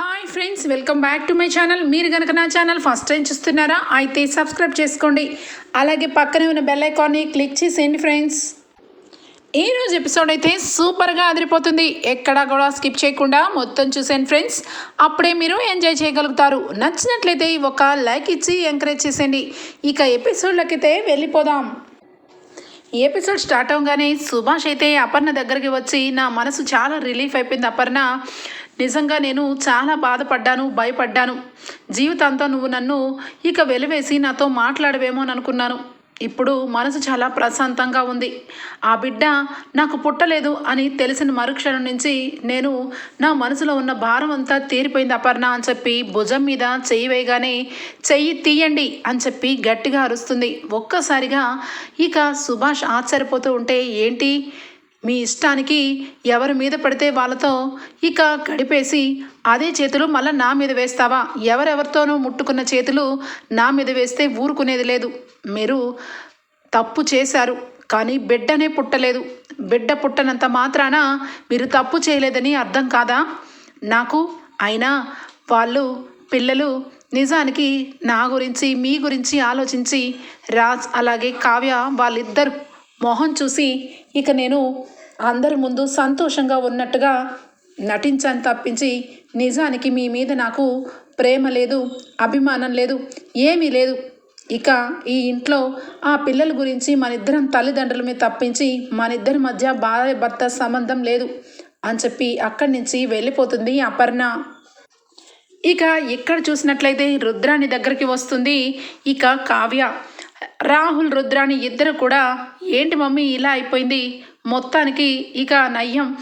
Hi friends welcome back to my channel మీరు కనుక నా ఛానల్ ఫస్ట్ టైం చూస్తున్నారా అయితే సబ్స్క్రైబ్ చేసుకోండి. అలాగే పక్కనే ఉన్న బెల్ ఐకాన్ని క్లిక్ చేసేయండి ఫ్రెండ్స్ ఈరోజు రోజు ఎపిసోడ్ అయితే సూపర్గా అదిరిపోతుంది. ఎక్కడా కూడా స్కిప్ చేయకుండా మొత్తం చూసేయండి ఫ్రెండ్స్ అప్పుడే మీరు ఎంజాయ్ చేయగలుగుతారు. నచ్చినట్లయితే ఒక లైక్ ఇచ్చి ఎంకరేజ్ చేసేయండి. ఇక ఎపిసోడ్లకైతే అయితే వెళ్ళిపోదాం. ఈ ఎపిసోడ్ స్టార్ట్ అవగానే సుభాష్ అయితే అపర్ణ దగ్గరికి వచ్చి నా మనసు చాలా రిలీఫ్ అయిపోయింది అపర్ణ. నిజంగా నేను చాలా బాధపడ్డాను భయపడ్డాను. జీవితాంతం నువ్వు నన్ను ఇక వెలివేసి నాతో మాట్లాడవేమో అని అనుకున్నాను. ఇప్పుడు మనసు చాలా ప్రశాంతంగా ఉంది. ఆ బిడ్డ నాకు పుట్టలేదు అని తెలిసిన మరుక్షణం నుంచి నేను నా మనసులో ఉన్న భారం అంతా తీరిపోయింది అపర్ణ అని చెప్పి భుజం మీద చెయ్యి వేయగానే చెయ్యి తీయండి అని చెప్పి గట్టిగా అరుస్తుంది. ఒక్కసారిగా ఇక సుభాష్ ఆశ్చర్యపోతూ ఉంటే ఏంటి? మీ ఇష్టానికి ఎవరి మీద పడితే వాళ్ళతో ఇక గడిపేసి అదే చేతులు మళ్ళీ నా మీద వేస్తావా? ఎవరెవరితోనూ ముట్టుకున్న చేతులు నా మీద వేస్తే ఊరుకునేది లేదు. మీరు తప్పు చేశారు కానీ బిడ్డనే పుట్టలేదు. బిడ్డ పుట్టనంత మాత్రాన మీరు తప్పు చేయలేదని అర్థం కాదా? నాకు అయినా వాళ్ళు పిల్లలు నిజానికి నా గురించి మీ గురించి ఆలోచించి రాజ్ అలాగే కావ్య వాళ్ళిద్దరు మొహం చూసి ఇక నేను అందరి ముందు సంతోషంగా ఉన్నట్టుగా నటించాను తప్పించి నిజానికి మీ మీద నాకు ప్రేమ లేదు అభిమానం లేదు ఏమీ లేదు. ఇక ఈ ఇంట్లో ఆ పిల్లల గురించి మన ఇద్దరం తల్లిదండ్రులమే తప్పించి మన ఇద్దరి మధ్య భార్య భర్త సంబంధం లేదు అని చెప్పి అక్కడి నుంచి వెళ్ళిపోతుంది అపర్ణ. ఇక ఇక్కడ చూసినట్లయితే రుద్రాని దగ్గరికి వస్తుంది ఇక కావ్య. రాహుల్ రుద్రాని ఇద్దరు కూడా ఏంటి మమ్మీ ఇలా అయిపోయింది? మొత్తానికి ఇక నయ్యం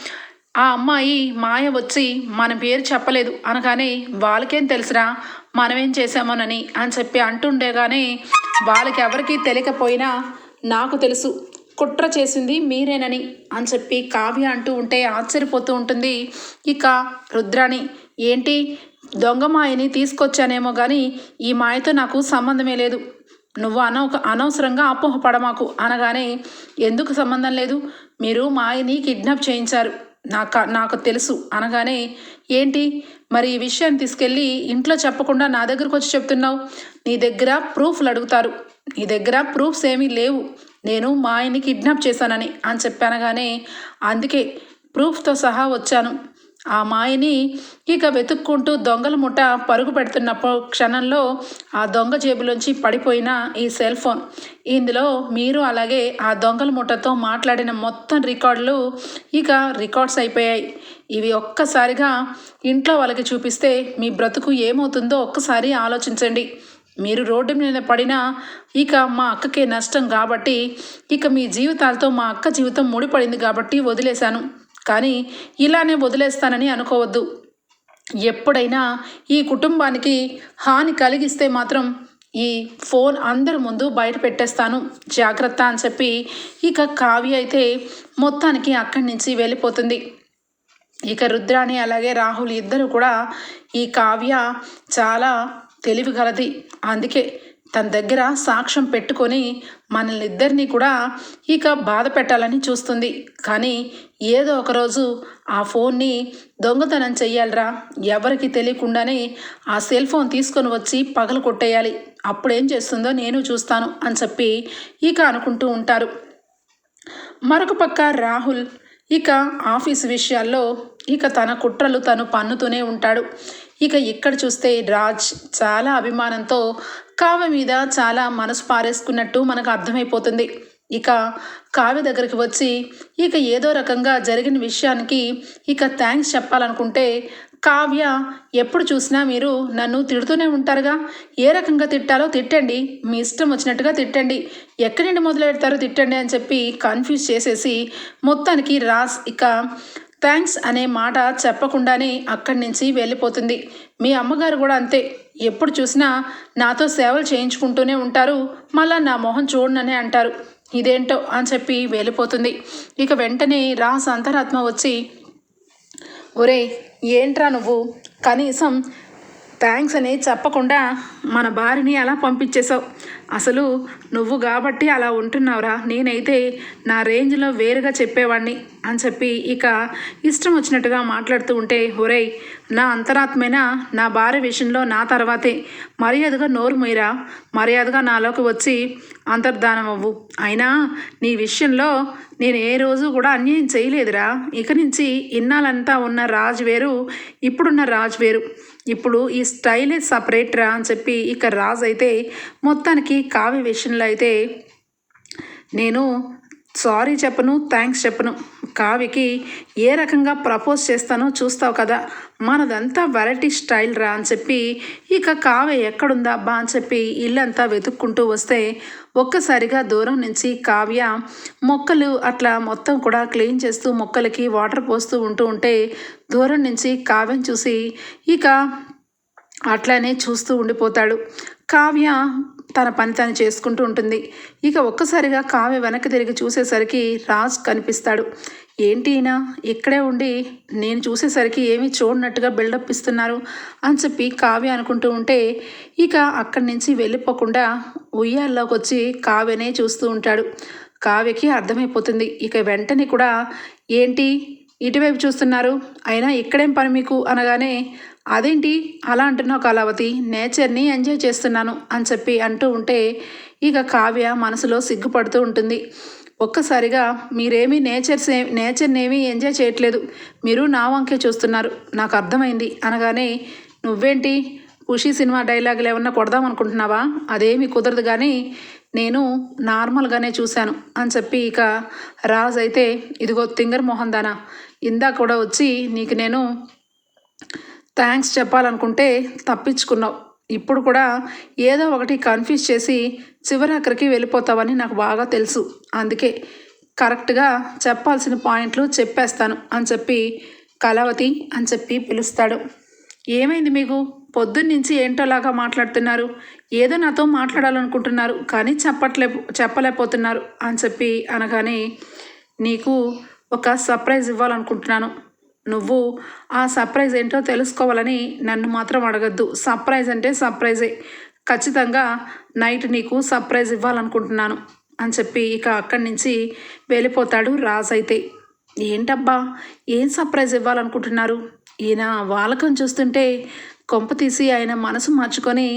ఆ అమ్మాయి మాయ వచ్చి మన పేరు చెప్పలేదు అనగానే వాళ్ళకేం తెలుసురా? మనమేం చేసామోనని అని చెప్పి అంటుండేగానే వాళ్ళకి ఎవరికీ తెలియకపోయినా నాకు తెలుసు. కుట్ర చేసింది మీరేనని అని చెప్పి కావ్య అంటూ ఉంటే ఆశ్చర్యపోతూ ఉంటుంది. ఇక రుద్రాణి ఏంటి? దొంగ మాయని తీసుకొచ్చానేమో కానీ ఈ మాయతో నాకు సంబంధమే లేదు. నువ్వు అనవ అనవసరంగా అపోహపడమాకు. అనగానే ఎందుకు సంబంధం లేదు? మీరు మాయని కిడ్నాప్ చేయించారు. నాకు నాకు తెలుసు. అనగానే ఏంటి? మరి ఈ విషయాన్ని తీసుకెళ్ళి ఇంట్లో చెప్పకుండా నా దగ్గరకు వచ్చి చెప్తున్నావు? నీ దగ్గర ప్రూఫ్లు అడుగుతారు. నీ దగ్గర ప్రూఫ్స్ ఏమీ లేవు. నేను మా ఆయన్ని కిడ్నాప్ చేశానని అని చెప్పానగానే అందుకే ప్రూఫ్తో సహా వచ్చాను. ఆ మాయని ఇక వెతుక్కుంటూ దొంగల ముఠ పరుగు పెడుతున్నప్పుడు క్షణంలో ఆ దొంగ జేబులోంచి పడిపోయిన ఈ సెల్ ఫోన్. ఇందులో మీరు అలాగే ఆ దొంగల ముఠతో మాట్లాడిన మొత్తం రికార్డులు ఇక రికార్డ్స్ అయిపోయాయి. ఇవి ఒక్కసారిగా ఇంట్లో వాళ్ళకి చూపిస్తే మీ బ్రతుకు ఏమవుతుందో ఒక్కసారి ఆలోచించండి. మీరు రోడ్డు మీద పడినా ఇక మా అక్కకే నష్టం కాబట్టి ఇక మీ జీవితాలతో మా అక్క జీవితం ముడిపడింది కాబట్టి వదిలేశాను. కానీ ఇలానే వదిలేస్తానని అనుకోవద్దు. ఎప్పుడైనా ఈ కుటుంబానికి హాని కలిగిస్తే మాత్రం ఈ ఫోన్ అందరి ముందు బయట పెట్టేస్తాను. జాగ్రత్త అని చెప్పి ఇక కావ్య అయితే మొత్తానికి అక్కడి నుంచి వెళ్ళిపోతుంది. ఇక రుద్రాణి అలాగే రాహుల్ ఇద్దరు కూడా ఈ కావ్య చాలా తెలివి గలది. అందుకే తన దగ్గర సాక్ష్యం పెట్టుకొని మనల్ని కూడా ఇక బాధ పెట్టాలని చూస్తుంది. కానీ ఏదో ఒకరోజు ఆ ఫోన్ని దొంగతనం చెయ్యాలరా. ఎవరికి తెలియకుండానే ఆ సెల్ ఫోన్ తీసుకొని వచ్చి పగలు కొట్టేయాలి. అప్పుడేం చేస్తుందో నేను చూస్తాను అని చెప్పి ఇక అనుకుంటూ ఉంటారు. మరొక పక్క రాహుల్ ఇక ఆఫీస్ విషయాల్లో ఇక తన కుట్రలు తను పన్నుతూనే ఉంటాడు. ఇక ఇక్కడ చూస్తే రాజ్ చాలా అభిమానంతో కావ్య మీద చాలా మనసు పారేసుకున్నట్టు మనకు అర్థమైపోతుంది. ఇక కావ్య దగ్గరికి వచ్చి ఇక ఏదో రకంగా జరిగిన విషయానికి ఇక థ్యాంక్స్ చెప్పాలనుకుంటే కావ్య ఎప్పుడు చూసినా మీరు నన్ను తిడుతూనే ఉంటారుగా? ఏ రకంగా తిట్టాలో తిట్టండి. మీ ఇష్టం వచ్చినట్టుగా తిట్టండి. ఎక్కడి నుండి మొదలు పెడతారో తిట్టండి అని చెప్పి కన్ఫ్యూజ్ చేసేసి మొత్తానికి రాస్ ఇక థ్యాంక్స్ అనే మాట చెప్పకుండానే అక్కడి నుంచి వెళ్ళిపోతుంది. మీ అమ్మగారు కూడా అంతే. ఎప్పుడు చూసినా నాతో సేవలు చేయించుకుంటూనే ఉంటారు. మళ్ళా నా మొహం చూడనని అంటారు. ఇదేంటో అని చెప్పి వెళ్ళిపోతుంది. ఇక వెంటనే రాస్ అంతరాత్మ వచ్చి ఒరే ఏంట్రా నువ్వు? కనీసం థ్యాంక్స్ అని చెప్పకుండా మన భార్యని అలా పంపించేశావు? అసలు నువ్వు కాబట్టి అలా ఉంటున్నావురా. నేనైతే నా రేంజ్లో వేరుగా చెప్పేవాడిని అని చెప్పి ఇక ఇష్టం వచ్చినట్టుగా మాట్లాడుతూ ఉంటే ఒరేయ్ నా అంతరాత్మైనా? నా భార్య విషయంలో నా తర్వాతే. మర్యాదగా నోరు మొయ్యరా మర్యాదగా నాలోకి వచ్చి అంతర్ధానం అవ్వు అయినా నీ విషయంలో నేను ఏ రోజు కూడా అన్యాయం చేయలేదురా. ఇక నుంచి ఇన్నాళ్ళంతా ఉన్న రాజు వేరు ఇప్పుడున్న రాజు వేరు. ఇప్పుడు ఈ స్టైలే సపరేట్ రా అని చెప్పి ఇక రాజు అయితే మొత్తానికి కావ్య విషయంలో అయితే నేను సారీ చెప్పను థ్యాంక్స్ చెప్పను. కావికి ఏ రకంగా ప్రపోజ్ చేస్తానో చూస్తావు కదా. మనదంతా వెరైటీ స్టైల్ రా అని చెప్పి ఇక కావ్య ఎక్కడుందా బా అని చెప్పి ఇల్లంతా వెతుక్కుంటూ వస్తే ఒక్కసారిగా దూరం నుంచి కావ్య మొక్కలు అట్లా మొత్తం కూడా క్లీన్ చేస్తూ మొక్కలకి వాటర్ పోస్తూ ఉంటూ ఉంటే దూరం నుంచి కావ్యం చూసి ఇక అట్లానే చూస్తూ ఉండిపోతాడు. కావ్య తన పని తను చేసుకుంటూ ఉంటుంది. ఇక ఒక్కసారిగా కావ్య వెనక్కి తిరిగి చూసేసరికి రాజ్ కనిపిస్తాడు. ఏంటి ఈయన? ఇక్కడే ఉండి నేను చూసేసరికి ఏమీ చూడనట్టుగా బిల్డప్ ఇస్తున్నారు అని చెప్పి కావ్య అనుకుంటూ ఉంటే ఇక అక్కడి నుంచి వెళ్ళిపోకుండా ఉయ్యాల్లోకి వచ్చి కావ్యనే చూస్తూ ఉంటాడు. కావ్యకి అర్థమైపోతుంది. ఇక వెంటనే కూడా ఏంటి? ఇటువైపు చూస్తున్నారు? అయినా ఇక్కడేం పని మీకు? అనగానే అదేంటి? అలా అంటున్నావు కళావతి. నేచర్ని ఎంజాయ్ చేస్తున్నాను అని చెప్పి అంటూ ఉంటే ఇక కావ్య మనసులో సిగ్గుపడుతూ ఉంటుంది. ఒక్కసారిగా మీరేమీ నేచర్స్ నేచర్ని ఏమీ ఎంజాయ్ చేయట్లేదు. మీరు నా వంకే చూస్తున్నారు. నాకు అర్థమైంది అనగానే నువ్వేంటి? ఖుషీ సినిమా డైలాగులు ఏమన్నా కొడదాం అనుకుంటున్నావా? అదేమీ కుదరదు కానీ నేను నార్మల్గానే చూశాను అని చెప్పి ఇక రాజ్ అయితే ఇదిగో తింగర్ మోహన్ దానా ఇందా కూడా వచ్చి నీకు నేను థ్యాంక్స్ చెప్పాలనుకుంటే తప్పించుకున్నావు. ఇప్పుడు కూడా ఏదో ఒకటి కన్ఫ్యూజ్ చేసి చివరి వెళ్ళిపోతావని నాకు బాగా తెలుసు. అందుకే కరెక్ట్గా చెప్పాల్సిన పాయింట్లు చెప్పేస్తాను అని చెప్పి కళావతి అని చెప్పి పిలుస్తాడు. ఏమైంది మీకు? పొద్దున్నుంచి ఏంటోలాగా మాట్లాడుతున్నారు? ఏదో నాతో మాట్లాడాలనుకుంటున్నారు కానీ చెప్పట్లే చెప్పలేకపోతున్నారు అని చెప్పి అనగానే నీకు ఒక సర్ప్రైజ్ ఇవ్వాలనుకుంటున్నాను. నువ్వు ఆ సర్ప్రైజ్ ఏంటో తెలుసుకోవాలని నన్ను మాత్రం అడగద్దు. సర్ప్రైజ్ అంటే సర్ప్రైజే ఖచ్చితంగా నైట్ నీకు సర్ప్రైజ్ ఇవ్వాలనుకుంటున్నాను అని చెప్పి ఇక అక్కడి నుంచి వెళ్ళిపోతాడు రాజ్ అయితే. ఏంటబ్బా? ఏం సర్ప్రైజ్ ఇవ్వాలనుకుంటున్నారు? ఈయన వాలకం చూస్తుంటే కొంప తీసి ఆయన మనసు మార్చుకొని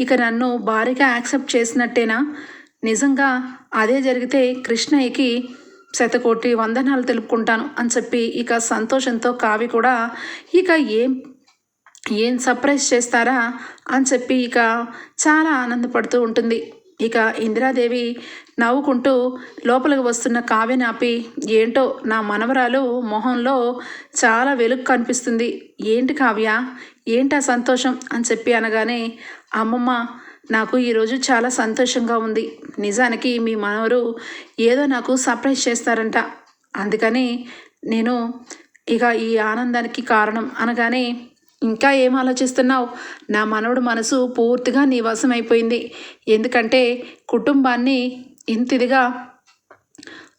ఇక నన్ను భారీగా యాక్సెప్ట్ చేసినట్టేనా? నిజంగా అదే జరిగితే కృష్ణయ్యకి శతకోటి వందనాలు తెలుపుకుంటాను అని చెప్పి ఇక సంతోషంతో కావి కూడా ఇక ఏం ఏం సర్ప్రైజ్ చేస్తారా? అని చెప్పి ఇక చాలా ఆనందపడుతూ ఉంటుంది. ఇక ఇందిరాదేవి నవ్వుకుంటూ లోపలికి వస్తున్న కావ్యని ఆపి ఏంటో నా మనవరాలు మొహంలో చాలా వెలుగు కనిపిస్తుంది. ఏంటి కావ్య? ఏంటా సంతోషం? అని చెప్పి అనగానే అమ్మమ్మ నాకు ఈరోజు చాలా సంతోషంగా ఉంది. నిజానికి మీ మనవరు ఏదో నాకు సర్ప్రైజ్ చేస్తారంట. అందుకని నేను ఇక ఈ ఆనందానికి కారణం అనగానే ఇంకా ఏం ఆలోచిస్తున్నావు? నా మనవడు మనసు పూర్తిగా నీ అయిపోయింది. ఎందుకంటే కుటుంబాన్ని ఇంతిదిగా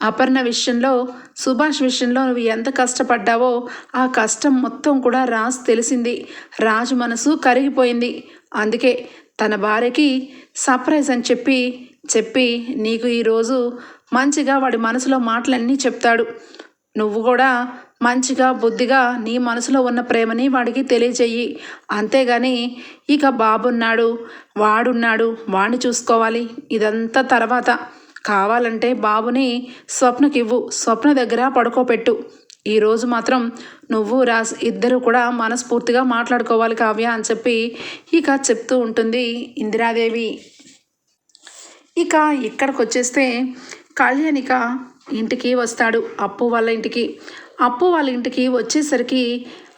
అపర్ణ విషయంలో సుభాష్ విషయంలో నువ్వు ఎంత కష్టపడ్డావో ఆ కష్టం మొత్తం కూడా రాజు తెలిసింది. రాజు మనసు కరిగిపోయింది. అందుకే తన భార్యకి సర్ప్రైజ్ అని చెప్పి చెప్పి నీకు ఈరోజు మంచిగా వాడి మనసులో మాటలన్నీ చెప్తాడు. నువ్వు కూడా మంచిగా బుద్ధిగా నీ మనసులో ఉన్న ప్రేమని వాడికి తెలియజేయి. అంతేగాని ఇక బాబున్నాడు వాడున్నాడు వాడిని చూసుకోవాలి. ఇదంతా తర్వాత. కావాలంటే బాబుని స్వప్నకివ్వు స్వప్న దగ్గర పడుకోపెట్టు. ఈరోజు మాత్రం నువ్వు రాజ్ ఇద్దరు కూడా మనస్ఫూర్తిగా మాట్లాడుకోవాలి కావ్య అని చెప్పి ఇక చెప్తూ ఉంటుంది ఇందిరాదేవి. ఇక ఇక్కడికి వచ్చేస్తే కళ్యాణిక ఇంటికి వస్తాడు అప్పు వాళ్ళ ఇంటికి. అప్పు వాళ్ళ ఇంటికి వచ్చేసరికి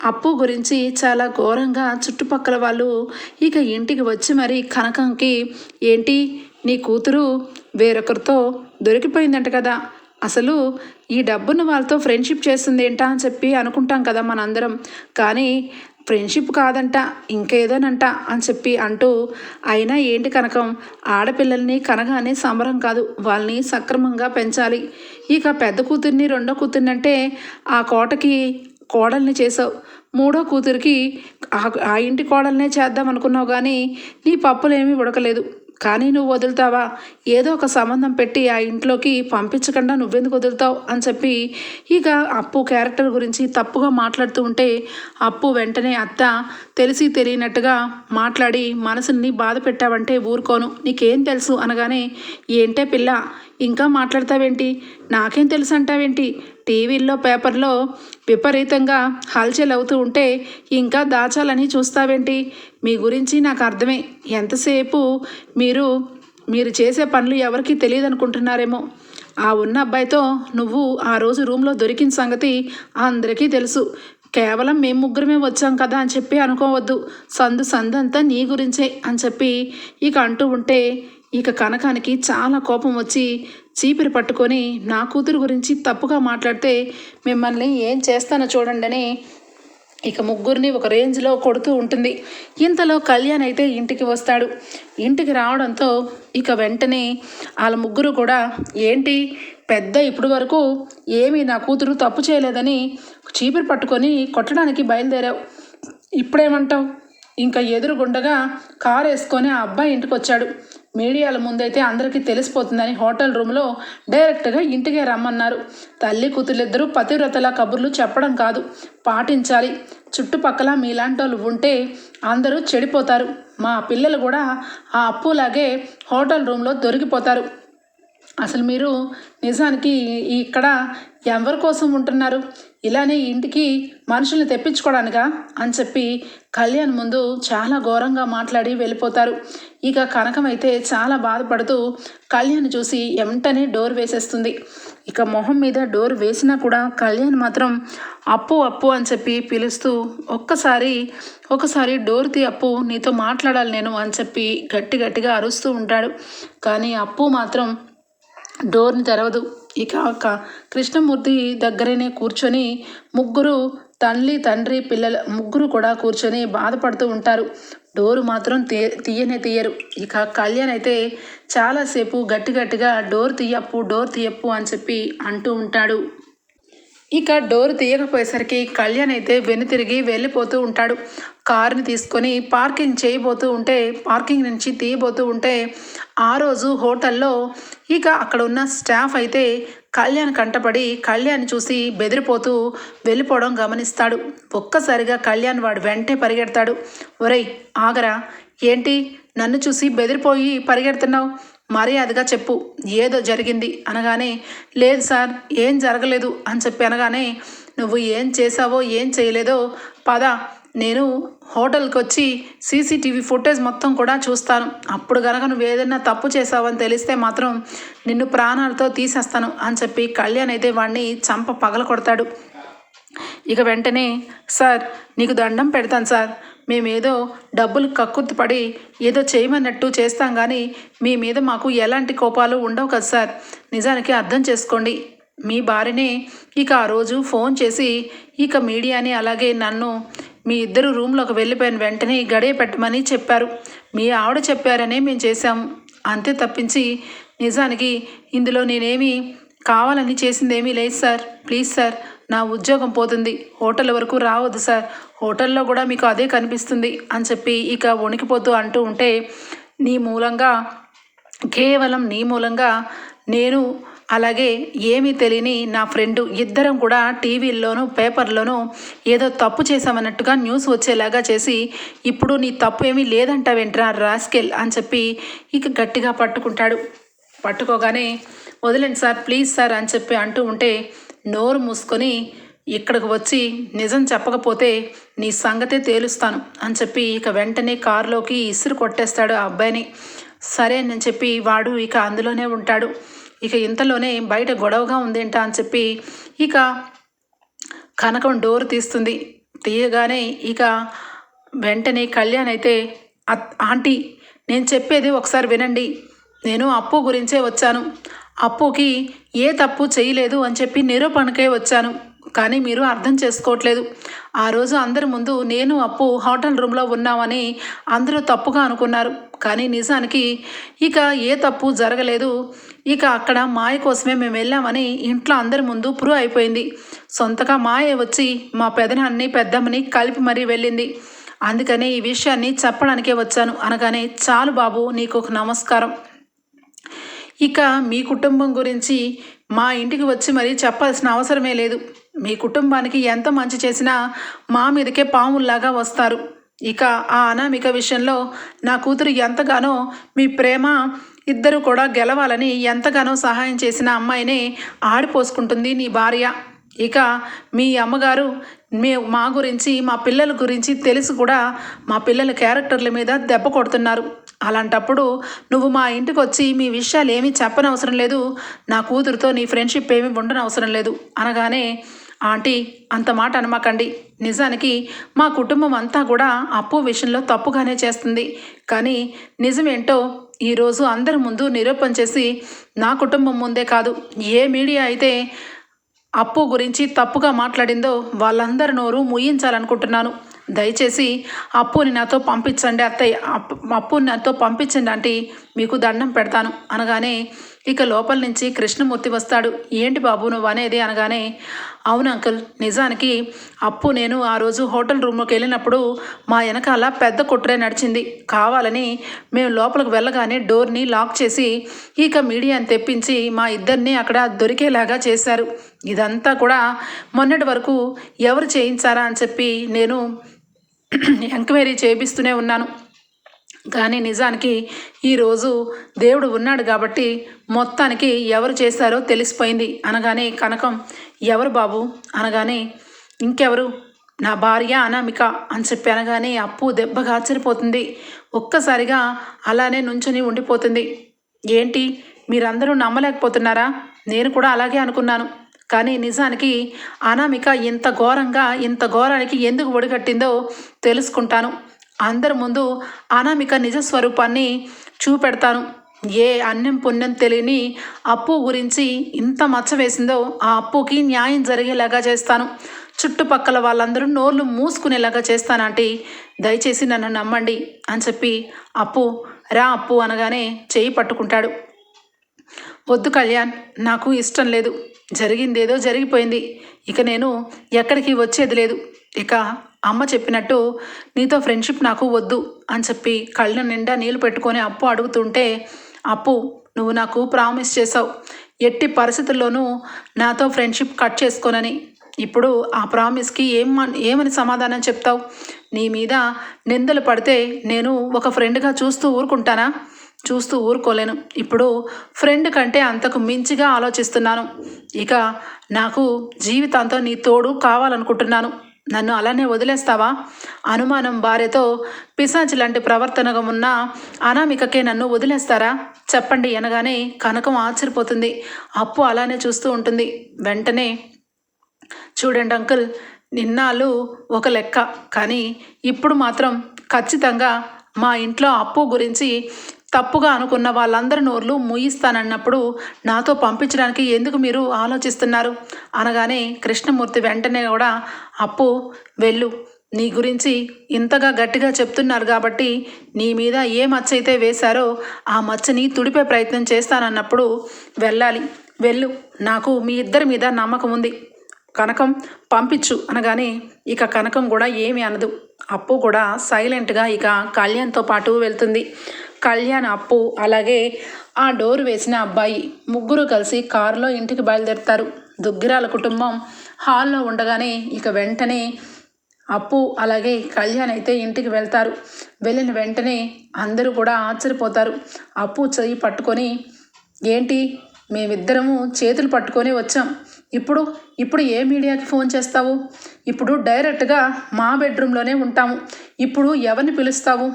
అప్పు గురించి చాలా ఘోరంగా చుట్టుపక్కల వాళ్ళు ఇక ఇంటికి వచ్చి మరి కనకంకి ఏంటి నీ కూతురు వేరొకరితో దొరికిపోయిందంట కదా అసలు ఈ డబ్బును వాళ్ళతో ఫ్రెండ్షిప్ చేస్తుంది ఏంటా అని చెప్పి అనుకుంటాం కదా మనందరం. కానీ ఫ్రెండ్షిప్ కాదంట ఇంకేదోనంట అని చెప్పి అంటూ అయినా ఏంటి కనకం? ఆడపిల్లల్ని కనగానే సంబరం కాదు వాళ్ళని సక్రమంగా పెంచాలి. ఇక పెద్ద కూతుర్ని రెండో కూతుర్ని అంటే ఆ కోటకి కోడల్ని చేసావు. మూడో కూతురికి ఆ ఇంటి కోడల్నే చేద్దాం అనుకున్నావు కానీ నీ పప్పులేమీ ఉడకలేదు. కానీ నువ్వు వదులుతావా? ఏదో ఒక సంబంధం పెట్టి ఆ ఇంట్లోకి పంపించకుండా నువ్వెందుకు వదులుతావు? అని చెప్పి ఇక అప్పు క్యారెక్టర్ గురించి తప్పుగా మాట్లాడుతూ ఉంటే అప్పు వెంటనే అత్త తెలిసి తెలియనట్టుగా మాట్లాడి మనసుని బాధ పెట్టావంటే ఊరుకోను. నీకేం తెలుసు? అనగానే ఏంటే పిల్ల ఇంకా మాట్లాడతావేంటి? నాకేం తెలుసు అంటావేంటి? టీవీల్లో పేపర్లో విపరీతంగా హల్చల్ అవుతూ ఉంటే ఇంకా దాచాలని చూస్తావేంటి? మీ గురించి నాకు అర్థమే. ఎంతసేపు మీరు మీరు చేసే పనులు ఎవరికి తెలియదు అనుకుంటున్నారేమో ఆ ఉన్న అబ్బాయితో నువ్వు ఆ రోజు రూమ్లో దొరికిన సంగతి అందరికీ తెలుసు. కేవలం మేము ముగ్గురమే వచ్చాం కదా అని చెప్పి అనుకోవద్దు. సందు సందంతా నీ గురించే అని చెప్పి ఇక అంటూ ఉంటే ఇక కనకానికి చాలా కోపం వచ్చి చీపిరి పట్టుకొని నా కూతురు గురించి తప్పుగా మాట్లాడితే మిమ్మల్ని ఏం చేస్తానో చూడండి అని ఇక ముగ్గురిని ఒక రేంజ్లో కొడుతూ ఉంటుంది. ఇంతలో కళ్యాణ్ అయితే ఇంటికి వస్తాడు. ఇంటికి రావడంతో ఇక వెంటనే వాళ్ళ ముగ్గురు కూడా ఏంటి పెద్ద ఇప్పుడు వరకు ఏమీ నా కూతురు తప్పు చేయలేదని చీపిరి పట్టుకొని కొట్టడానికి బయలుదేరావు. ఇప్పుడేమంటావు? ఇంకా ఎదురుగుండగా కారు వేసుకొని ఆ అబ్బాయి ఇంటికి వచ్చాడు మీడియాల ముందైతే అందరికీ తెలిసిపోతుందని హోటల్ రూమ్లో డైరెక్ట్గా ఇంటికే రమ్మన్నారు. తల్లి కూతురిద్దరూ పతివ్రతల కబుర్లు చెప్పడం కాదు పాటించాలి. చుట్టుపక్కల మీలాంటి వాళ్ళు ఉంటే అందరూ చెడిపోతారు. మా పిల్లలు కూడా ఆ అప్పులాగే హోటల్ రూమ్లో దొరికిపోతారు. అసలు మీరు నిజానికి ఇక్కడ ఎవరి కోసం ఉంటున్నారు? ఇలానే ఇంటికి మనుషుల్ని తెప్పించుకోవడానికా అని చెప్పి కళ్యాణ్ ముందు చాలా ఘోరంగా మాట్లాడి వెళ్ళిపోతారు. ఇక కనకం అయితే చాలా బాధపడుతూ కళ్యాణ్ చూసి వెంటనే డోర్ వేసేస్తుంది. ఇక మొహం మీద డోర్ వేసినా కూడా కళ్యాణ్ మాత్రం అప్పు అప్పు అని చెప్పి పిలుస్తూ ఒక్కసారి ఒకసారి డోర్ తీ అప్పు నీతో మాట్లాడాలి నేను అని చెప్పి గట్టి గట్టిగా అరుస్తూ ఉంటాడు. కానీ అప్పు మాత్రం డోర్ని తెరవదు. ఇక కృష్ణమూర్తి దగ్గరనే కూర్చొని ముగ్గురు తల్లి తండ్రి పిల్లల ముగ్గురు కూడా కూర్చొని బాధపడుతూ ఉంటారు. డోరు మాత్రం తీ తీయనే తీయరు. ఇక కళ్యాణ్ అయితే చాలాసేపు గట్టి గట్టిగా డోర్ తీయప్పు డోర్ తీయప్పు అని చెప్పి అంటూ ఉంటాడు. ఇక డోర్ తీయకపోయేసరికి కళ్యాణ్ అయితే వెనుతిరిగి వెళ్ళిపోతూ ఉంటాడు. కారుని తీసుకొని పార్కింగ్ చేయబోతూ ఉంటే పార్కింగ్ నుంచి తీయబోతూ ఉంటే ఆ రోజు హోటల్లో ఇక అక్కడ ఉన్న స్టాఫ్ అయితే కళ్యాణ్ కంటపడి కళ్యాణ్ చూసి బెదిరిపోతూ వెళ్ళిపోవడం గమనిస్తాడు. ఒక్కసారిగా కళ్యాణ్ వాడు వెంటే పరిగెడతాడు. ఒరేయ్ ఆగరా. ఏంటి? నన్ను చూసి బెదిరిపోయి పరిగెడుతున్నావు? మర్యాదగా చెప్పు. ఏదో జరిగింది. అనగానే లేదు సార్ ఏం జరగలేదు అని చెప్పి అనగానే నువ్వు ఏం చేసావో ఏం చేయలేదో పద. నేను హోటల్కి వచ్చి సీసీటీవీ ఫుటేజ్ మొత్తం కూడా చూస్తాను. అప్పుడు కనుక నువ్వు ఏదైనా తప్పు చేసావని తెలిస్తే మాత్రం నిన్ను ప్రాణాలతో తీసేస్తాను అని చెప్పి కళ్యాణ్ అయితే వాడిని చంప పగల కొడతాడు. ఇక వెంటనే సార్ నీకు దండం పెడతాను సార్. మేమేదో డబ్బులు కక్కుర్తిపడి ఏదో చేయమన్నట్టు చేస్తాం కానీ మీ మీద మాకు ఎలాంటి కోపాలు ఉండవు కదా సార్. నిజానికి అర్థం చేసుకోండి. మీ భార్యనే ఇక ఆ రోజు ఫోన్ చేసి ఇక మీడియాని అలాగే నన్ను మీ ఇద్దరు రూమ్లోకి వెళ్ళిపోయిన వెంటనే గడియ పెట్టమని చెప్పారు. మీ ఆవిడ చెప్పారనే మేము చేశాము అంతే తప్పించి నిజానికి ఇందులో నేనేమి కావాలని చేసిందేమీ లేదు సార్. ప్లీజ్ సార్ నా ఉద్యోగం పోతుంది. హోటల్ వరకు రావద్దు సార్. హోటల్లో కూడా మీకు అదే కనిపిస్తుంది అని చెప్పి ఇక వణికిపోతూ అంటూ ఉంటే నీ మూలంగా కేవలం నీ మూలంగా నేను అలాగే ఏమీ తెలియని నా ఫ్రెండ్ ఇద్దరం కూడా టీవీల్లోనూ పేపర్లోనూ ఏదో తప్పు చేశామన్నట్టుగా న్యూస్ వచ్చేలాగా చేసి ఇప్పుడు నీ తప్పు ఏమీ లేదంటావేంట్రా రాస్కెల్? అని చెప్పి ఇక గట్టిగా పట్టుకుంటాడు. పట్టుకోగానే వదిలేండి సార్ ప్లీజ్ సార్ అని చెప్పి అంటూ ఉంటే నోరు మూసుకొని ఇక్కడికి వచ్చి నిజం చెప్పకపోతే నీ సంగతే తేలుస్తాను అని చెప్పి ఇక వెంటనే కారులోకి ఇసురు కొట్టేస్తాడు ఆ అబ్బాయిని. సరే అని చెప్పి వాడు ఇక అందులోనే ఉంటాడు. ఇక ఇంతలోనే బయట గొడవగా ఉందేంటా అని చెప్పి ఇక కనకం డోర్ తీస్తుంది. తీయగానే ఇక వెంటనే కళ్యాణ్ అయితే ఆంటీ నేను చెప్పేది ఒకసారి వినండి. నేను అప్పు గురించే వచ్చాను. అప్పుకి ఏ తప్పు చేయలేదు అని చెప్పి నిరూపణకే వచ్చాను. కానీ మీరు అర్థం చేసుకోవట్లేదు. ఆ రోజు అందరి ముందు నేను అప్పు హోటల్ రూమ్లో ఉన్నామని అందరూ తప్పుగా అనుకున్నారు. కానీ నిజానికి ఇక ఏ తప్పు జరగలేదు. ఇక అక్కడ మాయ కోసమే మేము వెళ్ళామని ఇంట్లో అందరి ముందు ప్రూవ్ అయిపోయింది. సొంతగా మాయ వచ్చి మా పెదనాన్ని పెద్దమ్మని కలిపి మరీ వెళ్ళింది. అందుకనే ఈ విషయాన్ని చెప్పడానికే వచ్చాను. అనగానే చాలు బాబు నీకు ఒక నమస్కారం. ఇక మీ కుటుంబం గురించి మా ఇంటికి వచ్చి మరీ చెప్పాల్సిన అవసరమే లేదు. మీ కుటుంబానికి ఎంత మంచి చేసినా మా మీదకే పాముల్లాగా వస్తారు. ఇక ఆ అనామిక విషయంలో నా కూతురు ఎంతగానో మీ ప్రేమ ఇద్దరు కూడా గెలవాలని ఎంతగానో సహాయం చేసిన అమ్మాయినే ఆడిపోసుకుంటుంది నీ భార్య. ఇక మీ అమ్మగారు మీ మా గురించి మా పిల్లల గురించి తెలిసి కూడా మా పిల్లల క్యారెక్టర్ల మీద దెబ్బ కొడుతున్నారు. అలాంటప్పుడు నువ్వు మా ఇంటికి వచ్చి మీ విషయాలు ఏమీ చెప్పనవసరం లేదు. నా కూతురుతో నీ ఫ్రెండ్షిప్ ఏమీ ఉండనవసరం లేదు. అనగానే ఆంటీ అంత మాట అనమాకండి. నిజానికి మా కుటుంబం అంతా కూడా అప్పు విషయంలో తప్పుగానే చేస్తుంది. కానీ నిజమేంటో ఈరోజు అందరి ముందు నిరూపణ చేసి నా కుటుంబం ముందే కాదు ఏ మీడియా అయితే అప్పు గురించి తప్పుగా మాట్లాడిందో వాళ్ళందరి నోరు ముయించాలనుకుంటున్నాను. దయచేసి అప్పుని నాతో పంపించండి అత్తయ్య. అప్పు అప్పుని నాతో పంపించండి ఆంటీ. మీకు దండం పెడతాను. అనగానే ఇక లోపల నుంచి కృష్ణమూర్తి వస్తాడు. ఏంటి బాబు నువ్వు అనేది అనగానే అవును అంకుల్ నిజానికి అప్పు నేను ఆ రోజు హోటల్ రూమ్లోకి వెళ్ళినప్పుడు మా వెనకాల పెద్ద కుట్రే నడిచింది. కావాలని మేము లోపలికి వెళ్ళగానే డోర్ని లాక్ చేసి ఇక మీడియాని తెప్పించి మా ఇద్దరిని అక్కడ దొరికేలాగా చేశారు. ఇదంతా కూడా మొన్నటి వరకు ఎవరు చేయించారా అని చెప్పి నేను ఎంక్వైరీ చేపిస్తూనే ఉన్నాను. కానీ నిజానికి ఈరోజు దేవుడు ఉన్నాడు కాబట్టి మొత్తానికి ఎవరు చేశారో తెలిసిపోయింది. అనగానే కనకం ఎవరు బాబు? అనగానే ఇంకెవరు? నా భార్య అనామిక అని చెప్పి అనగానే అప్పు దెబ్బగా ఆశ్చర్యపోతుంది. ఒక్కసారిగా అలానే నుంచుని ఉండిపోతుంది. ఏంటి మీరందరూ నమ్మలేకపోతున్నారా? నేను కూడా అలాగే అనుకున్నాను. కానీ నిజానికి అనామిక ఇంత ఘోరంగా ఇంత ఘోరానికి ఎందుకు ఒడిగట్టిందో తెలుసుకుంటాను. అందరి ముందు అనామిక నిజ స్వరూపాన్ని చూపెడతాను. ఏ అన్యం పుణ్యం తెలియని అప్పు గురించి ఇంత మచ్చ వేసిందో ఆ అప్పుకి న్యాయం జరిగేలాగా చేస్తాను. చుట్టుపక్కల వాళ్ళందరూ నోర్లు మూసుకునేలాగా చేస్తానంటే దయచేసి నన్ను నమ్మండి అని చెప్పి అప్పు రా అప్పు అనగానే చేయి పట్టుకుంటాడు. వద్దు కళ్యాణ్ నాకు ఇష్టం లేదు. జరిగిందేదో జరిగిపోయింది. ఇక నేను ఎక్కడికి వచ్చేది లేదు. ఇక అమ్మ చెప్పినట్టు నీతో ఫ్రెండ్షిప్ నాకు వద్దు అని చెప్పి కళ్ళ నిండా నీళ్ళు పెట్టుకొని అప్పు అడుగుతుంటే అప్పు నువ్వు నాకు ప్రామిస్ చేసావు ఎట్టి పరిస్థితుల్లోనూ నాతో ఫ్రెండ్షిప్ కట్ చేసుకోనని. ఇప్పుడు ఆ ప్రామిస్కి ఏం ఏమని సమాధానం చెప్తావు? నీ మీద నిందలు పడితే నేను ఒక ఫ్రెండ్గా చూస్తూ ఊరుకుంటానా? చూస్తూ ఊరుకోలేను. ఇప్పుడు ఫ్రెండ్ కంటే అంతకు మించిగా ఆలోచిస్తున్నాను. ఇక నాకు జీవితాంతం నీ తోడు కావాలనుకుంటున్నాను. నన్ను అలానే వదిలేస్తావా? అనుమానం భార్యతో పిశాచి లాంటి ప్రవర్తనగా ఉన్న అనామికకే నన్ను వదిలేస్తారా? చెప్పండి అనగానే కనకం ఆశ్చర్యపోతుంది. అప్పు అలానే చూస్తూ ఉంటుంది. వెంటనే చూడండి అంకుల్ నిన్నాళ్ళు ఒక లెక్క. కానీ ఇప్పుడు మాత్రం ఖచ్చితంగా మా ఇంట్లో అప్పు గురించి తప్పుగా అనుకున్న వాళ్ళందరి నోర్లు మూయిస్తానన్నప్పుడు నాతో పంపించడానికి ఎందుకు మీరు ఆలోచిస్తున్నారు? అనగానే కృష్ణమూర్తి వెంటనే కూడా అప్పు వెళ్ళు. నీ గురించి ఇంతగా గట్టిగా చెప్తున్నారు కాబట్టి నీ మీద ఏ మచ్చ అయితే వేశారో ఆ మచ్చని తుడిపే ప్రయత్నం చేస్తానన్నప్పుడు వెళ్ళాలి. వెళ్ళు. నాకు మీ ఇద్దరి మీద నమ్మకం ఉంది. కనకం పంపించు. అనగానే ఇక కనకం కూడా ఏమి అనదు. అప్పు కూడా సైలెంట్గా ఇక కళ్యాణ్తో పాటు వెళ్తుంది. కళ్యాణ్ అప్పు అలాగే ఆ డోర్ వేసిన అబ్బాయి ముగ్గురు కలిసి కారులో ఇంటికి బయలుదేరుతారు. దుగ్గిరాల కుటుంబం హాల్లో ఉండగానే ఇక వెంటనే అప్పు అలాగే కళ్యాణ్ అయితే ఇంటికి వెళ్తారు. వెళ్ళిన వెంటనే అందరూ కూడా ఆశ్చర్యపోతారు. అప్పు చెయ్యి పట్టుకొని ఏంటి మేమిద్దరము చేతులు పట్టుకొని వచ్చాం. ఇప్పుడు ఇప్పుడు ఏ మీడియాకి ఫోన్ చేస్తావు? ఇప్పుడు డైరెక్ట్గా మా బెడ్రూమ్లోనే ఉంటాము. ఇప్పుడు ఎవరిని పిలుస్తావు?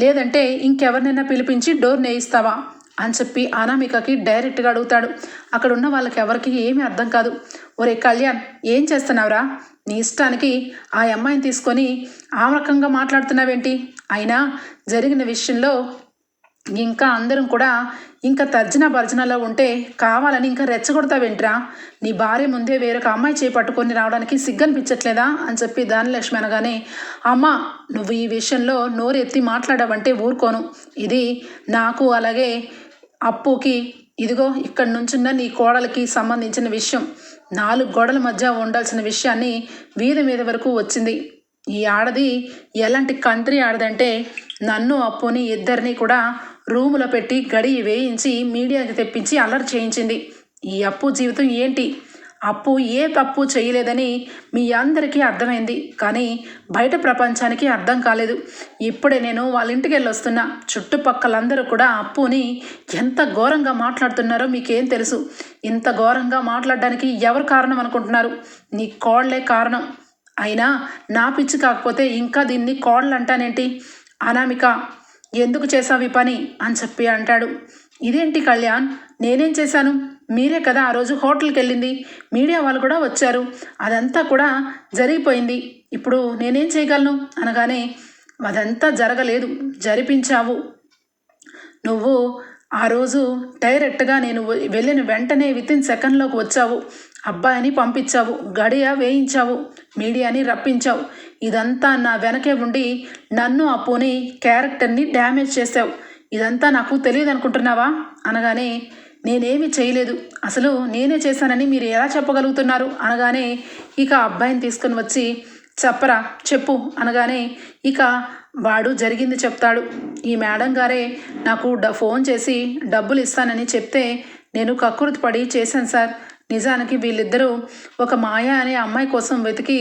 లేదంటే ఇంకెవరినైనా పిలిపించి డోర్ నేయిస్తావా? అని చెప్పి అనామికకి డైరెక్ట్గా అడుగుతాడు. అక్కడ ఉన్న వాళ్ళకి ఎవరికి ఏమీ అర్థం కాదు. ఒరే కళ్యాణ్ ఏం చేస్తున్నావురా? నీ ఇష్టానికి ఆ అమ్మాయిని తీసుకొని ఆ రకంగా మాట్లాడుతున్నావేంటి? అయినా జరిగిన విషయంలో ఇంకా అందరం కూడా ఇంకా తర్జన భర్జనలో ఉంటే కావాలని ఇంకా రెచ్చగొడతావేంట్రా? నీ భార్య ముందే వేరొక అమ్మాయి చేపట్టుకొని రావడానికి సిగ్గనిపించట్లేదా? అని చెప్పి దానిలక్ష్మి అనగానే అమ్మ నువ్వు ఈ విషయంలో నోరెత్తి మాట్లాడావంటే ఊరుకోను. ఇది నాకు అలాగే అప్పుకి ఇదిగో ఇక్కడి నుంచున్న నీ కోడలికి సంబంధించిన విషయం. నాలుగు గోడల మధ్య ఉండాల్సిన విషయాన్ని వీధి మీద వరకు వచ్చింది. ఈ ఆడది ఎలాంటి కంత్రి ఆడదంటే నన్ను అప్పుని ఇద్దరిని కూడా రూములో పెట్టి గడి వేయించి మీడియాకి తెప్పించి అల్లరి చేయించింది. ఈ అప్పు జీవితం ఏంటి? అప్పు ఏ తప్పు చేయలేదని మీ అందరికీ అర్థమైంది. కానీ బయట ప్రపంచానికి అర్థం కాలేదు. ఇప్పుడే నేను వాళ్ళ ఇంటికి వెళ్ళి వస్తున్నా. చుట్టుపక్కలందరూ కూడా అప్పుని ఎంత ఘోరంగా మాట్లాడుతున్నారో మీకేం తెలుసు. ఇంత ఘోరంగా మాట్లాడడానికి ఎవరు కారణం అనుకుంటున్నారు? నీ కోళ్ళే కారణం. అయినా నా పిచ్చి కాకపోతే ఇంకా దీన్ని కోడలు అంటానేంటి అనామిక ఎందుకు చేసావు ఈ పని? అని చెప్పి అంటాడు. ఇదేంటి కళ్యాణ్? నేనేం చేశాను? మీరే కదా ఆ రోజు హోటల్కి వెళ్ళింది. మీడియా వాళ్ళు కూడా వచ్చారు. అదంతా కూడా జరిగిపోయింది. ఇప్పుడు నేనేం చేయగలను? అనగానే అదంతా జరగలేదు. జరిపించావు. నువ్వు ఆ రోజు డైరెక్ట్గా నేను వెళ్ళిన వెంటనే వితిన్ సెకండ్లోకి వచ్చావు. అబ్బాయిని పంపించావు. గడియ వేయించావు. మీడియాని రప్పించావు. ఇదంతా నా వెనకే ఉండి నన్ను అప్పుని క్యారెక్టర్ని డ్యామేజ్ చేసావు ఇదంతా నాకు తెలియదు అనుకుంటున్నావా అనగానే నేనేమి చేయలేదు. అసలు నేనే చేశానని మీరు ఎలా చెప్పగలుగుతున్నారు? అనగానే ఇక అబ్బాయిని తీసుకుని వచ్చి చెప్పరా చెప్పు అనగానే ఇక వాడు జరిగింది చెప్తాడు. ఈ మేడం గారే నాకు డ ఫోన్ చేసి డబ్బులు ఇస్తానని చెప్తే నేను కక్కుర్తి పడి చేశాను సార్. నిజానికి వీళ్ళిద్దరూ ఒక మాయ అనే అమ్మాయి కోసం వెతికి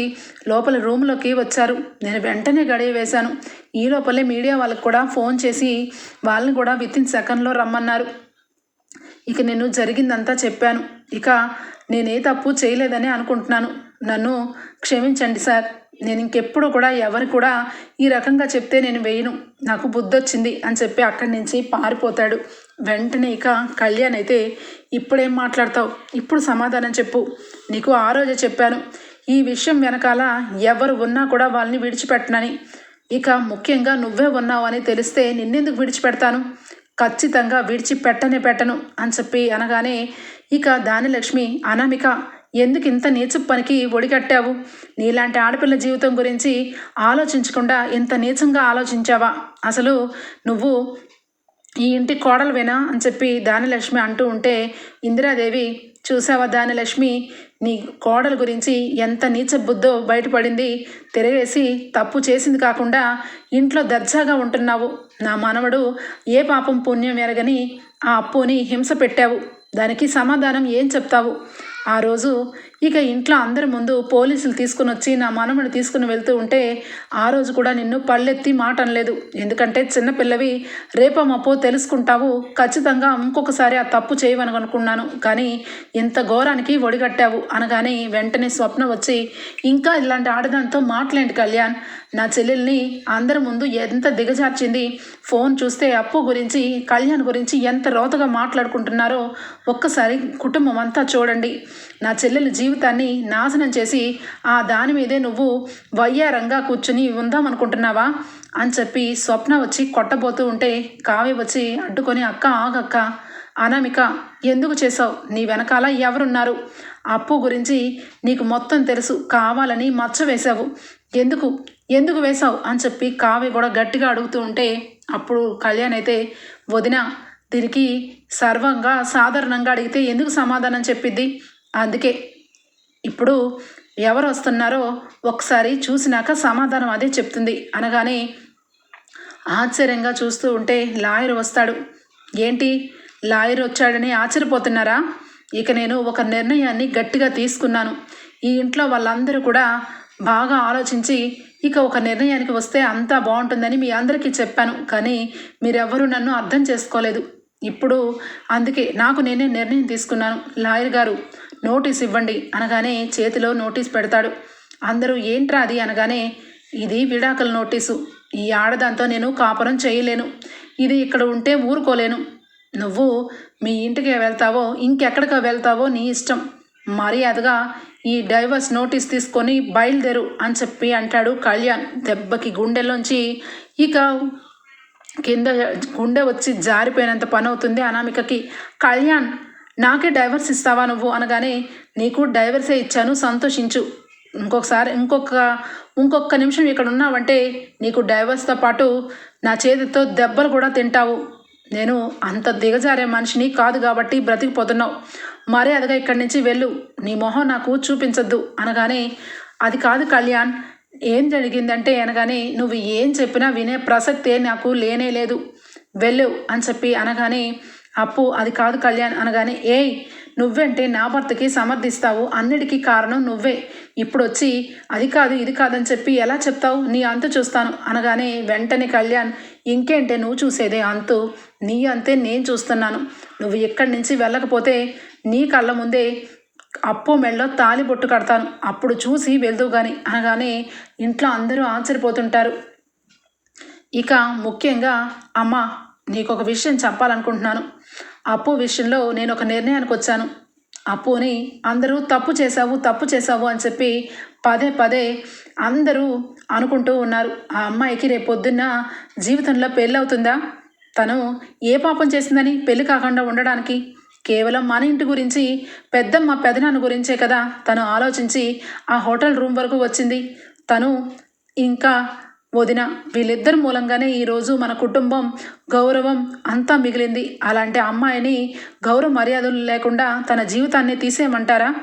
లోపల రూమ్లోకి వచ్చారు. నేను వెంటనే గడియ వేశాను. ఈ లోపలే మీడియా వాళ్ళకు కూడా ఫోన్ చేసి వాళ్ళని కూడా విత్ ఇన్ సెకండ్లో రమ్మన్నారు. ఇక నేను జరిగిందంతా చెప్పాను. ఇక నేనే తప్పు చేయలేదని అనుకుంటున్నాను. నన్ను క్షమించండి సార్. నేను ఇంకెప్పుడు కూడా ఎవరు కూడా ఈ రకంగా చెప్తే నేను వేయను. నాకు బుద్ధి వచ్చింది అని చెప్పి అక్కడి నుంచి పారిపోతాడు. వెంటనే ఇక కళ్యాణ్ అయితే ఇప్పుడేం మాట్లాడతావు? ఇప్పుడు సమాధానం చెప్పు. నీకు ఆ రోజే చెప్పాను. ఈ విషయం వెనకాల ఎవరు ఉన్నా కూడా వాళ్ళని విడిచిపెట్టనని. ఇక ముఖ్యంగా నువ్వే ఉన్నావు అని తెలిస్తే నిన్నెందుకు విడిచిపెడతాను? ఖచ్చితంగా విడిచిపెట్టనే పెట్టను అని చెప్పి అనగానే ఇక దానిలక్ష్మి అనామిక ఎందుకు ఇంత నీచ పనికి ఒడిగట్టావు? నీలాంటి ఆడపిల్ల జీవితం గురించి ఆలోచించకుండా ఇంత నీచంగా ఆలోచించావా? అసలు నువ్వు ఈ ఇంటి కోడలువేనా అని చెప్పి దానిలక్ష్మి అంటూ ఉంటే ఇందిరాదేవి చూసావా దానిలక్ష్మి నీ కోడల గురించి ఎంత నీచ బుద్ధో బయటపడింది? తిరగేసి తప్పు చేసింది కాకుండా ఇంట్లో దర్జాగా ఉంటున్నావు. నా మనవడు ఏ పాపం పుణ్యం ఎరగని ఆ అప్పుని హింస పెట్టావు. దానికి సమాధానం ఏం చెప్తావు? ఆ రోజు ఇక ఇంట్లో అందరి ముందు పోలీసులు తీసుకుని వచ్చి నా మనమని తీసుకుని వెళ్తూ ఉంటే ఆ రోజు కూడా నిన్ను పళ్ళెత్తి మాట అనలేదు. ఎందుకంటే చిన్నపిల్లవి రేపమప్పో తెలుసుకుంటావు. ఖచ్చితంగా ఇంకొకసారి ఆ తప్పు చేయవని అనుకున్నాను కానీ ఇంత ఘోరానికి ఒడిగట్టావు. అనగానే వెంటనే స్వప్న వచ్చి ఇంకా ఇలాంటి ఆడదాంతో మాట్లాడి కళ్యాణ్. నా చెల్లెల్ని అందరి ముందు ఎంత దిగజార్చింది. ఫోన్ చూస్తే అప్పు గురించి కళ్యాణ్ గురించి ఎంత రోతగా మాట్లాడుకుంటున్నారో ఒక్కసారి కుటుంబం అంతా చూడండి. నా చెల్లెల జీవితాన్ని నాశనం చేసి ఆ దాని మీదే నువ్వు వయ్యారంగా కూర్చుని ఉందామనుకుంటున్నావా? అని చెప్పి స్వప్న వచ్చి కొట్టబోతూ ఉంటే కావ్య వచ్చి అడ్డుకొని అక్క ఆగక్క అనామిక ఎందుకు చేసావు నీ వెనకాల ఎవరున్నారు? అప్పు గురించి నీకు మొత్తం తెలుసు. కావాలని మచ్చ వేశావు. ఎందుకు? ఎందుకు వేశావు? అని చెప్పి కావ్య కూడా గట్టిగా అడుగుతూ ఉంటే అప్పుడు కళ్యాణ్ అయితే వదిన దీనికి సర్వంగా సాధారణంగా అడిగితే ఎందుకు సమాధానం చెప్పిద్ది? అందుకే ఇప్పుడు ఎవరు వస్తున్నారో ఒకసారి చూసినాక సమాధానం అదే చెప్తుంది. అనగానే ఆశ్చర్యంగా చూస్తూ ఉంటే లాయర్ వస్తాడు. ఏంటి? లాయర్ వచ్చాడని ఆశ్చర్యపోతున్నారా? ఇక నేను ఒక నిర్ణయాన్ని గట్టిగా తీసుకున్నాను. ఈ ఇంట్లో వాళ్ళందరూ కూడా బాగా ఆలోచించి ఇక ఒక నిర్ణయానికి వస్తే అంతా బాగుంటుందని మీ అందరికీ చెప్పాను కానీ మీరెవ్వరూ నన్ను అర్థం చేసుకోలేదు. ఇప్పుడు అందుకే నాకు నేనే నిర్ణయం తీసుకున్నాను. లాయర్ గారు నోటీస్ ఇవ్వండి అనగానే చేతిలో నోటీస్ పెడతాడు. అందరూ ఏంట్రా అది అనగానే ఇది విడాకుల నోటీసు. ఈ ఆడదాంతో నేను కాపురం చేయలేను. ఇది ఇక్కడ ఉంటే ఊరుకోలేను. నువ్వు మీ ఇంటికి వెళ్తావో ఇంకెక్కడికి వెళ్తావో నీ ఇష్టం. మర్యాదగా ఈ డైవర్స్ నోటీస్ తీసుకొని బయలుదేరు అని చెప్పి అంటాడు కళ్యాణ్ దెబ్బకి గుండెలోంచి. ఇక కింద గుండె వచ్చి జారిపోయినంత పని అవుతుంది అనామికకి. కళ్యాణ్ నాకే డైవర్స్ ఇస్తావా నువ్వు? అనగానే నీకు డైవర్సే ఇచ్చాను సంతోషించు. ఇంకొకసారి ఇంకొక ఇంకొక నిమిషం ఇక్కడ ఉన్నావంటే నీకు డైవర్స్తో పాటు నా చేతితో దెబ్బలు కూడా తింటావు. నేను అంత దిగజారే మనిషిని కాదు కాబట్టి బ్రతికిపోతున్నావు. మర్యాదగా ఇక్కడి నుంచి వెళ్ళు. నీ మొహం నాకు చూపించద్దు. అనగానే అది కాదు కళ్యాణ్ ఏం జరిగిందంటే అనగానే నువ్వు ఏం చెప్పినా వినే ప్రసక్తే నాకు లేనే లేదు. వెళ్ళు అని చెప్పి అనగానే అప్పు అది కాదు కళ్యాణ్ అనగానే ఏయ్ నువ్వంటే నా భర్తకి సమర్థిస్తావు. అన్నిటికీ కారణం నువ్వే. ఇప్పుడు వచ్చి అది కాదు ఇది కాదని చెప్పి ఎలా చెప్తావు? నీ అంత చూస్తాను. అనగానే వెంటనే కళ్యాణ్ ఇంకేంటే నువ్వు చూసేదే అంతు నీ అంతే నేను చూస్తున్నాను. నువ్వు ఇక్కడి నుంచి వెళ్ళకపోతే నీ కళ్ళ ముందే అప్పు మెళ్ళో తాలి బొట్టు కడతాను. అప్పుడు చూసి వెళ్దు గాని అనగానే ఇంట్లో అందరూ ఆశ్చర్యపోతుంటారు. ఇక ముఖ్యంగా అమ్మ నీకు ఒక విషయం చెప్పాలనుకుంటున్నాను. అప్పు విషయంలో నేను ఒక నిర్ణయానికి వచ్చాను. అప్పుని అందరూ తప్పు చేశావు తప్పు చేశావు అని చెప్పి పదే పదే అందరూ అనుకుంటూ ఉన్నారు ఆ అమ్మాయికి రేపు పొద్దున్న జీవితంలో పెళ్ళి అవుతుందా తను ఏ పాపం చేసిందని పెళ్ళి కాకుండా ఉండడానికి? కేవలం మన ఇంటి గురించి పెద్దమ్మ పెదనాన్న గురించే కదా తను ఆలోచించి ఆ హోటల్ రూమ్ వరకు వచ్చింది. తను ఇంకా వదిన వీళ్ళిద్దరి మూలంగానే ఈరోజు మన కుటుంబం గౌరవం అంతా మిగిలింది. అలాంటి అమ్మాయిని గౌరవ మర్యాదలు లేకుండా తన జీవితాన్ని తీసేయమంటారా?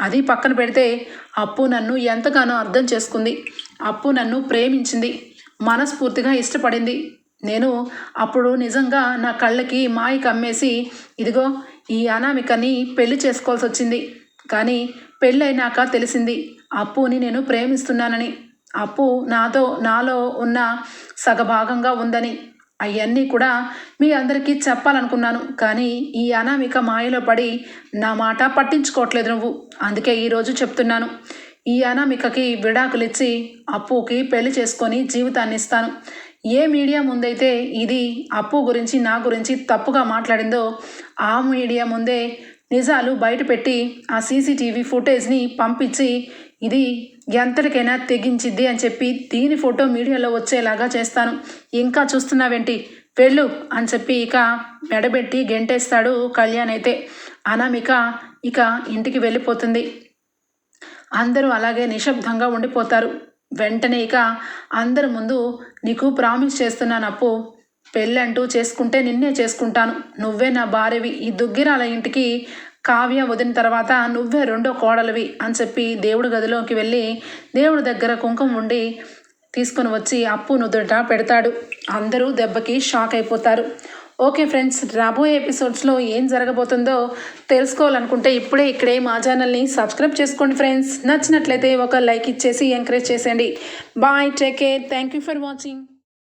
అది పక్కన పెడితే అప్పు నన్ను ఎంతగానో అర్థం చేసుకుంది. అప్పు నన్ను ప్రేమించింది. మనస్ఫూర్తిగా ఇష్టపడింది. నేను అప్పుడు నిజంగా నా కళ్ళకి మాయ కమ్మేసి ఇదిగో ఈ అనామికని పెళ్ళి చేసుకోవాల్సి వచ్చింది. కానీ పెళ్ళైనాక తెలిసింది అప్పుని నేను ప్రేమిస్తున్నానని. అప్పు నాతో నాలో ఉన్న సగభాగంగా ఉందని. అవన్నీ కూడా మీ అందరికీ చెప్పాలనుకున్నాను. కానీ ఈ అనామిక మాయలో పడి నా మాట పట్టించుకోవట్లేదు నువ్వు. అందుకే ఈరోజు చెప్తున్నాను. ఈ అనామికకి విడాకులిచ్చి అప్పుకి పెళ్ళి చేసుకొని జీవితాన్ని ఇస్తాను. ఏ మీడియా ముందైతే ఇది అప్పు గురించి నా గురించి తప్పుగా మాట్లాడిందో ఆ మీడియా ముందే నిజాలు బయటపెట్టి ఆ సీసీటీవీ ఫుటేజ్ని పంపించి ఇది ఎంతటికైనా తెగించిద్ది అని చెప్పి దీని ఫోటో మీడియాలో వచ్చేలాగా చేస్తాను. ఇంకా చూస్తున్నావేంటి? వెళ్ళు అని చెప్పి ఇక మెడబెట్టి గెంటేస్తాడు కళ్యాణ్ అయితే. అనామిక ఇక ఇంటికి వెళ్ళిపోతుంది. అందరూ అలాగే నిశ్శబ్దంగా ఉండిపోతారు. వెంటనే ఇక అందరి ముందు నీకు ప్రామిస్ చేస్తున్నాను అప్పు. పెళ్ళంటూ చేసుకుంటే నిన్నే చేసుకుంటాను. నువ్వే నా భార్యవి. ఈ దుగ్గిరాల ఇంటికి కావ్య వదిన తర్వాత నువ్వే రెండో కోడలివి అని చెప్పి దేవుడి గదిలోకి వెళ్ళి దేవుడి దగ్గర కుంకుమ ఉండి తీసుకొని వచ్చి అప్పు నుదుట పెడతాడు. అందరూ దెబ్బకి షాక్ అయిపోతారు. ఓకే ఫ్రెండ్స్ రాబోయే ఎపిసోడ్స్లో ఏం జరగబోతుందో తెలుసుకోవాలనుకుంటే ఇప్పుడే ఇక్కడే మా ఛానల్ని సబ్స్క్రైబ్ చేసుకోండి ఫ్రెండ్స్. నచ్చినట్లయితే ఒక లైక్ ఇచ్చేసి ఎంకరేజ్ చేసేయండి. Bye take care. Thank you for watching.